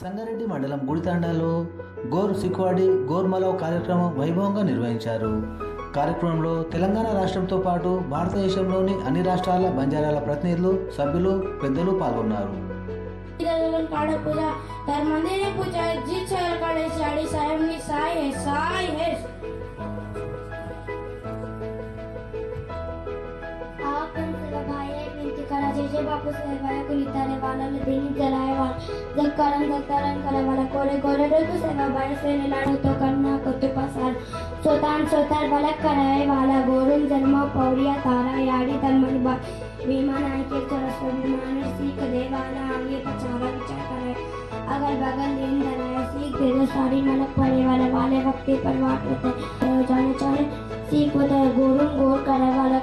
సంగారెడ్డి మండలం గుడితాండాలో గోర్ సిక్వాడి గోర్మలో కార్యక్రమం వైభవంగా నిర్వహించారు. కార్యక్రమంలో తెలంగాణ రాష్ట్రంతో పాటు భారతదేశంలోని అన్ని రాష్ట్రాల బంజారాల ప్రతినిధులు సభ్యులు పెద్దలు పాల్గొన్నారు. जे बापू साहेब को लितारे वाला देनी जलाए वाल। जगकरण जगकरण करे वाला कोरे कोरे डोकू सेवा बाहेर से लाडो तो करना कोते पसार स्वतः स्वतः बलक कराए वाला, गोरुन, जन्म पौरिया तारा याडी तन्मनी बा। विमान आके चरस विमान सीख देवाला आगे पचारा विचार करे। अगल बगल दिन धराए सीख दे दो सारी मलक पड़े वाले वाले वक्ति पर वाट होते। जाने चाहे सीख होता है गोरुन, गोर करे वाला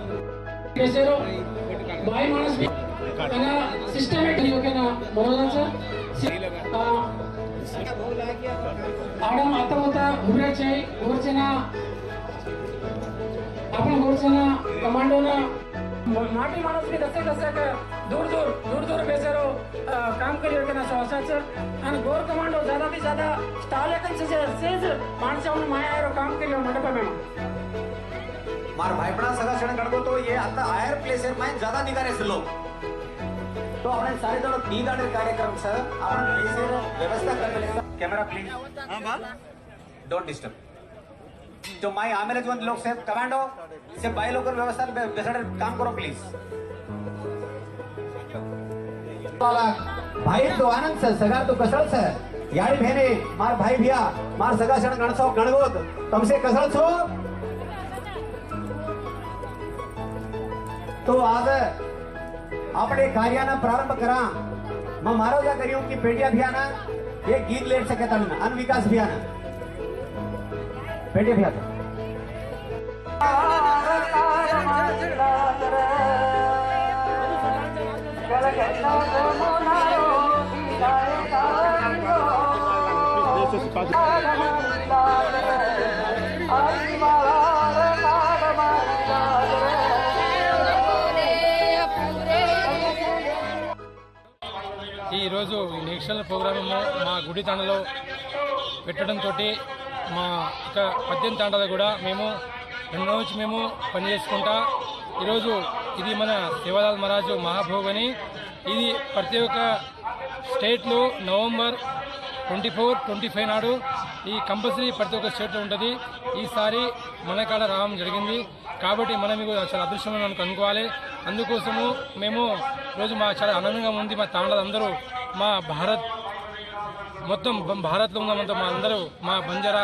చేశారు బాయ్ మనస్ తన సిస్టమేటిక్ ఓకేనా మొదలు సార్ ఆడమ్ అత్తమత గుర్రచాయి గుర్చిన आपण गुरसेना कमांडोना माटी माणूस की दसक दसक दूर दूर दूर दूर बेचारो काम करी होते श्वासाच आणि गोर कमांडो ज्यादा ते ज्यादा स्टाल एकांचे सेज माणसावर माया काम केलं मंडपा मॅम માર ભાઈપણા સગાશણ ગણગો તો ये आता आयर प्लेसर में ज्यादा निघारे से लोग तो આપણે સારી તરફ દી ગાડે કાર્યક્રમ છે આપણે પ્લેસર વ્યવસ્થા કરી कैमरा प्लीज हां बा डोंट डिस्टर्ब जो माई आमेले जो लोग से कमांडो से बाई लोग व्यवस्था बेसाडे काम करो प्लीज भाई तो आनंद से सगा तो कसळ से याडी भेने मार भाई भिया मार सगाशण गणसो गणगोत तुमसे कसळ छो તો આજ આપણે કાર્યના પ્રારંભ કરા માં મારો જે કર્યું કે પેઢી અભિયાન એ ગીત લેટ શકે તમને અન વિકાસ અભિયાન પેઢી અભિયાન శిక్షణ ఈ ప్రోగ్రామ్ మా గుడి తండలో పెట్టడంతో మా ఇక పద్దెనిమిది తండలో కూడా మేము రెండు రోజు నుంచి మేము పనిచేసుకుంటా ఈరోజు ఇది మన శివలాల్ మహారాజు మహాభోగ్ అని. ఇది ప్రతి ఒక్క స్టేట్లో November twenty four twenty five నాడు ఈ కంపల్సరీ ప్రతి ఒక్క స్టేట్లో ఉంటుంది. ఈసారి మన కాడ రావడం జరిగింది. కాబట్టి మనం మీకు చాలా అదృష్టం మనకు అనుకోవాలి అందుకోసము మేము రోజు మా చాలా ఆనందంగా ఉంది. మా తాండలు మా భారత్ మొత్తం భారత్లో ఉన్నంత మా అందరూ మా బంజారా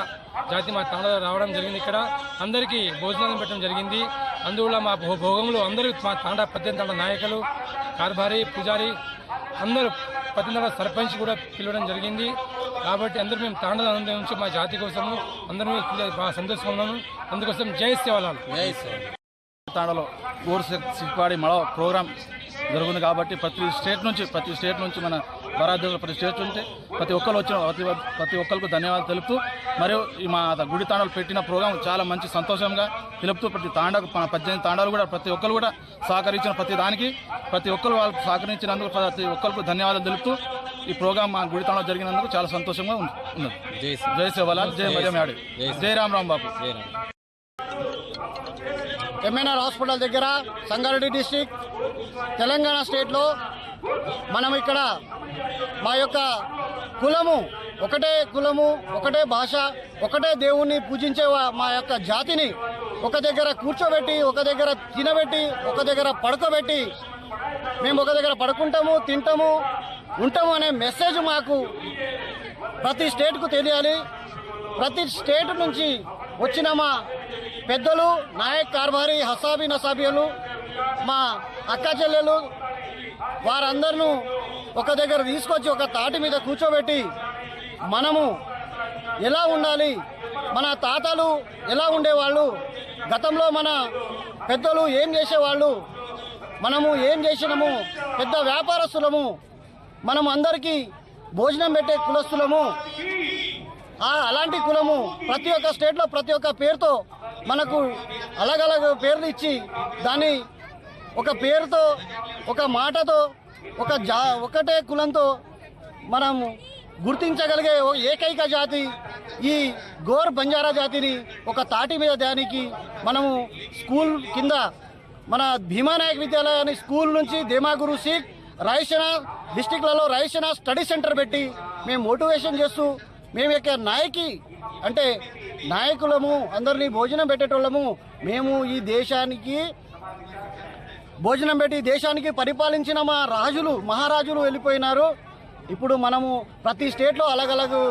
జాతి మా తాండలో రావడం జరిగింది ఇక్కడ. అందరికీ భోజనాలు పెట్టడం జరిగింది. అందువల్ల మా భోగంలో అందరూ మా తాండా పద్దెనిమిది తాండ నాయకులు కార్భారి పూజారి అందరూ పద్దెనిమిది సర్పంచ్ కూడా పిలవడం జరిగింది. కాబట్టి అందరూ మేము తాండల నుంచి మా జాతి కోసము అందరూ బాగా సంతోషంగా ఉన్నాము. అందుకోసం జై సేవలాల్ తాండలో గోర్ సిక్పాడి మళ ప్రోగ్రామ్ జరుగుతుంది కాబట్టి ప్రతి స్టేట్ నుంచి ప్రతి స్టేట్ నుంచి మన భారతదేశంలో ప్రతి స్టేట్ నుంచి ప్రతి ఒక్కరు వచ్చిన ప్రతి ప్రతి ఒక్కరికి ధన్యవాదాలు తెలుపుతూ మరియు ఈ మా గుడి తాండాలు పెట్టిన ప్రోగ్రాం చాలా మంచి సంతోషంగా తెలుపుతూ ప్రతి తాండకు మన పద్దెనిమిది తాండాలు కూడా ప్రతి ఒక్కరు కూడా సహకరించిన ప్రతి దానికి ప్రతి ఒక్కరు వాళ్ళు సహకరించినందుకు ప్రతి ఒక్కరికి ధన్యవాదాలు తెలుపుతూ ఈ ప్రోగ్రాం మా గుడి తాండలో జరిగినందుకు చాలా సంతోషంగా ఉంది- ఉన్నది. జై సేవలాల్ జై మజం యాడి జై రామ్ రామ్ బాబు. ఎంఎన్ఆర్ హాస్పిటల్ దగ్గర సంగారెడ్డి డిస్టిక్ తెలంగాణ స్టేట్లో మనం ఇక్కడ మా యొక్క కులము ఒకటే కులము ఒకటే భాష ఒకటే దేవుణ్ణి పూజించే మా యొక్క జాతిని ఒక దగ్గర కూర్చోబెట్టి ఒక దగ్గర తినబెట్టి ఒక దగ్గర పడుకోబెట్టి మేము ఒక దగ్గర పడుకుంటాము తింటాము ఉంటాము అనే మెసేజ్ మాకు ప్రతి స్టేట్కు తెలియాలి. ప్రతి స్టేట్ నుంచి వచ్చిన మా పెద్దలు నాయక్ కార్భారి హసాబీ నసాబియలు మా అక్క చెల్లెలు వారందరినూ ఒక దగ్గర తీసుకొచ్చి ఒక తాటి మీద కూర్చోబెట్టి మనము ఎలా ఉండాలి మన తాతలు ఎలా ఉండేవాళ్ళు గతంలో మన పెద్దలు ఏం చేసేవాళ్ళు మనము ఏం చేసినాము పెద్ద వ్యాపారస్తులము మనం అందరికీ భోజనం పెట్టే కులస్తులము అలాంటి కులము ప్రతి ఒక్క స్టేట్లో ప్రతి ఒక్క పేరుతో మనకు అలగలగ పేర్లు ఇచ్చి దాన్ని ఒక పేరుతో ఒక మాటతో ఒక జా ఒకటే కులంతో మనము గుర్తించగలిగే ఓ ఏకైక జాతి ఈ గోర్ బంజారా జాతిని ఒక తాటి మీద దానికి మనము స్కూల్ కింద మన భీమానాయక్ విద్యాలయాన్ని స్కూల్ నుంచి దేమాగురు సిక్ రాయసేన డిస్టిక్లలో రాయసేన స్టడీ సెంటర్ పెట్టి మేము మోటివేషన్ చేస్తూ మేము యొక్క నాయకి అంటే నాయకులము అందరినీ భోజనం పెట్టేటోళ్ళము. మేము ఈ దేశానికి భోజనం పెట్టి దేశానికి పరిపాలించిన మా రాజులు మహారాజులు వెళ్ళిపోయినారు. ఇప్పుడు మనము ప్రతి స్టేట్లో అలగలగు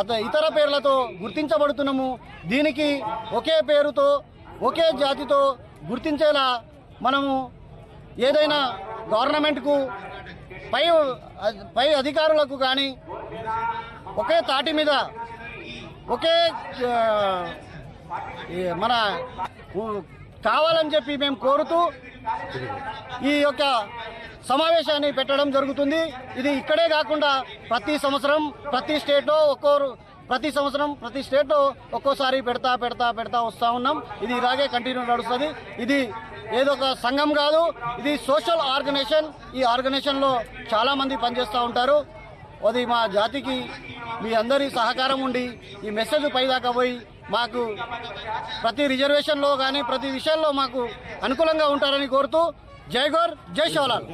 అత ఇతర పేర్లతో గుర్తించబడుతున్నాము. దీనికి ఒకే పేరుతో ఒకే జాతితో గుర్తించేలా మనము ఏదైనా గవర్నమెంట్కు పై పై అధికారులకు కానీ ఒకే తాటి మీద ఒకే మన కావాలని చెప్పి మేము కోరుతూ ఈ యొక్క సమావేశాన్ని పెట్టడం జరుగుతుంది. ఇది ఇక్కడే కాకుండా ప్రతి సంవత్సరం ప్రతి స్టేట్లో ఒక్కోరు ప్రతి సంవత్సరం ప్రతి స్టేట్లో ఒక్కోసారి పెడతా పెడతా పెడతా వస్తూ ఉన్నాం. ఇది ఇలాగే కంటిన్యూ నడుస్తుంది. ఇది ఏదో ఒక సంఘం కాదు ఇది సోషల్ ఆర్గనైజేషన్. ఈ ఆర్గనైజేషన్లో చాలామంది పనిచేస్తూ ఉంటారు. అది మా జాతికి మీ అందరి సహకారం ఉండి ఈ మెసేజ్ పైదాకా పోయి మాకు ప్రతి రిజర్వేషన్లో కానీ ప్రతి విషయంలో మాకు అనుకూలంగా ఉంటారని కోరుతూ జై గోర్ జై శివలాల్.